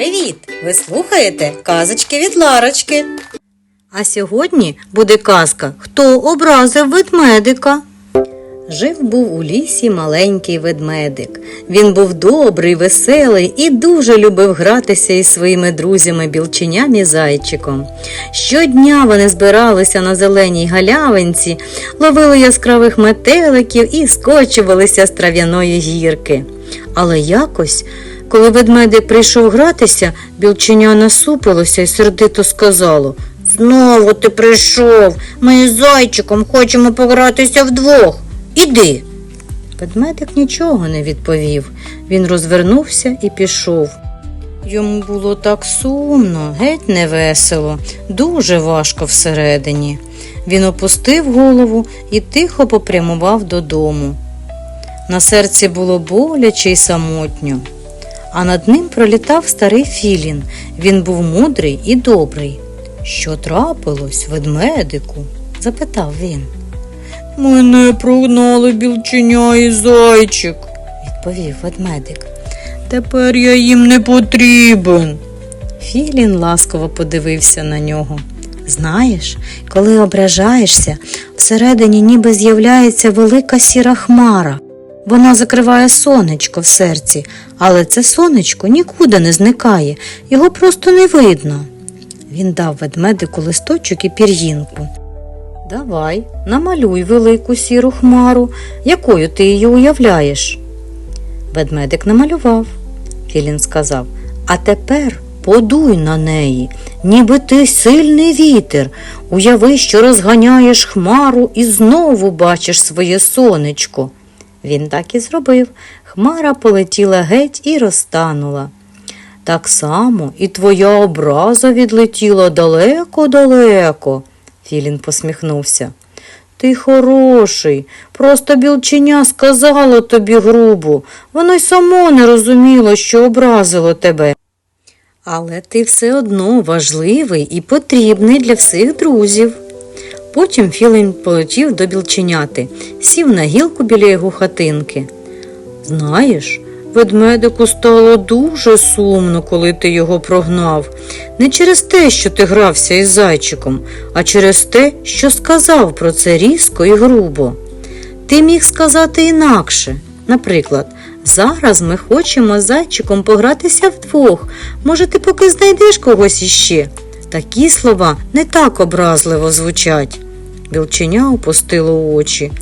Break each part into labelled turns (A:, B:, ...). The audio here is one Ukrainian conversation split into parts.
A: Привіт! Ви слухаєте казочки від Ларочки. А сьогодні буде казка Хто образив ведмедика? Жив був у лісі маленький ведмедик. Він був добрий, веселий і дуже любив гратися із своїми друзями білченям і зайчиком. Щодня вони збиралися на зеленій галявинці, ловили яскравих метеликів і скочувалися з трав'яної гірки. Але якось, коли ведмедик прийшов гратися, білченя насупилося і сердито сказало Знову ти прийшов. Ми із зайчиком хочемо погратися вдвох. Іди. Ведмедик нічого не відповів. Він розвернувся і пішов. Йому було так сумно, геть невесело, дуже важко всередині. Він опустив голову і тихо попрямував додому. На серці було боляче й самотньо, а над ним пролітав старий філін. Він був мудрий і добрий. Що трапилось, ведмедику? запитав він. Мене прогнали білченя і зайчик, відповів ведмедик. Тепер я їм не потрібен. Філін ласково подивився на нього. Знаєш, коли ображаєшся, всередині ніби з'являється велика сіра хмара. Вона закриває сонечко в серці, але це сонечко нікуди не зникає, його просто не видно. Він дав ведмедику листочок і пір'їнку. Давай, намалюй велику сіру хмару, якою ти її уявляєш. Ведмедик намалював. Філін сказав, а тепер подуй на неї, ніби ти сильний вітер. Уяви, що розганяєш хмару і знову бачиш своє сонечко. Він так і зробив. Хмара полетіла геть і розтанула. Так само і твоя образа відлетіла далеко-далеко. Філін посміхнувся. Ти хороший, просто білченя сказала тобі грубо, воно й само не розуміло, що образило тебе. Але ти все одно важливий і потрібний для всіх друзів. Потім Філін полетів до білченяти, сів на гілку біля його хатинки. Знаєш, ведмедику стало дуже сумно, коли ти його прогнав. Не через те, що ти грався із зайчиком, а через те, що сказав про це різко і грубо. Ти міг сказати інакше. Наприклад, зараз ми хочемо з зайчиком погратися вдвох. Може, ти поки знайдеш когось іще. Такі слова не так образливо звучать. Білченя опустило очі.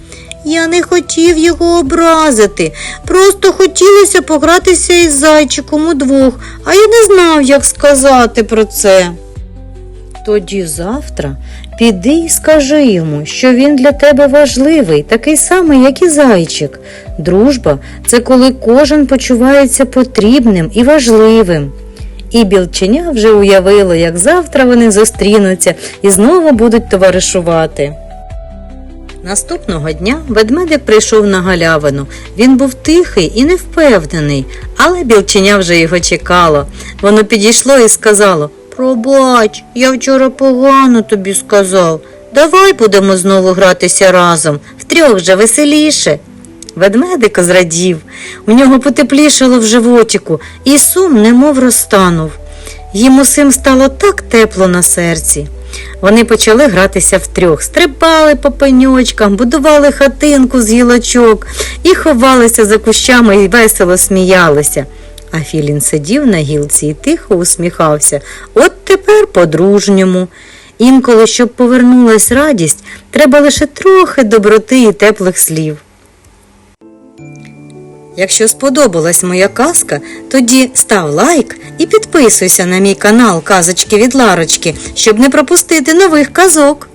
A: Я не хотів його образити, просто хотілося погратися із зайчиком удвох, а я не знав, як сказати про це. Тоді завтра піди і скажи йому, що він для тебе важливий, такий самий, як і зайчик. Дружба це коли кожен почувається потрібним і важливим. І білченя вже уявило, як завтра вони зустрінуться і знову будуть товаришувати. Наступного дня ведмедик прийшов на галявину. Він був тихий і невпевнений, але білченя вже його чекало. Воно підійшло і сказало Пробач, я вчора погано тобі сказав. Давай будемо знову гратися разом, втрьох же веселіше. Ведмедик зрадів, у нього потеплішало в животіку, і сум немов розтанув. Їм усім стало так тепло на серці. Вони почали гратися втрьох, стрибали по пеньочкам, будували хатинку з гілочок і ховалися за кущами і весело сміялися. А Філін сидів на гілці і тихо усміхався. От тепер по-дружньому. Інколи, щоб повернулась радість, треба лише трохи доброти і теплих слів. Якщо сподобалась моя казка, тоді став лайк і підписуйся на мій канал Казочки від Ларочки, щоб не пропустити нових казок.